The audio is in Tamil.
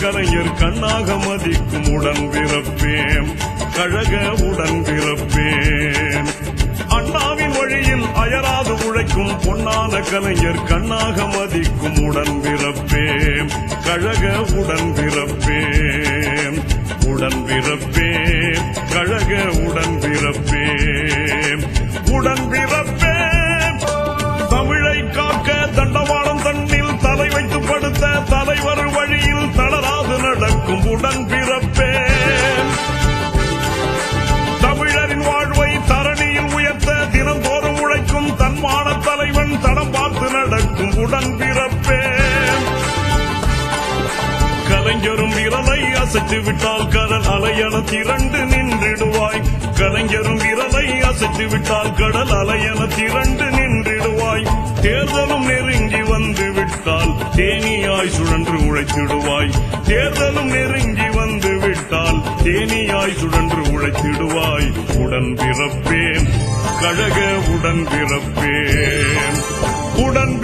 கலைஞர் கண்ணாக மதிக்கும் உடன் பிறப்பேன். கழக உடன் பிறப்பேன். அண்ணாவின் வழியில் அயராது உழைக்கும் பொன்னான கலைஞர் கண்ணாக மதிக்கும் உடன் பிறப்பேன். கழக உடன் பிறப்பேன். உடன் பிறப்பேன். கழக உடன் பிறப்பேன். உடன் பிறப்பேன். தமிழை காக்க தண்டவாளம் தன்னில் தலை வைத்து படுத்த தலைவர் நடக்கும் பிறப்பேன். தமிழரின் வாழ்வை தரணியில் உயர்த்த தினந்தோறும் உழைக்கும் தன்மான தலைவன் தடம் பார்த்து நடக்கும் உடன் பிறப்பேன். கலைஞரும் விரலை அசைத்து விட்டால் கடல் அலையன திரண்டு நின்றிடுவாய். கலைஞரும் விரலை அசைத்து விட்டால் கடல் அலையன திரண்டு நின்றிடுவாய். தேர்தலும் விட்டால் தேனியாய் சுழன்று உழைத்திடுவாய். தேர்தலும் நெருங்கி வந்து விட்டால் தேனியாய் சுழன்று உழைத்திடுவாய். உடன் பிறப்பேன். கழக உடன் பிறப்பேன். உடன்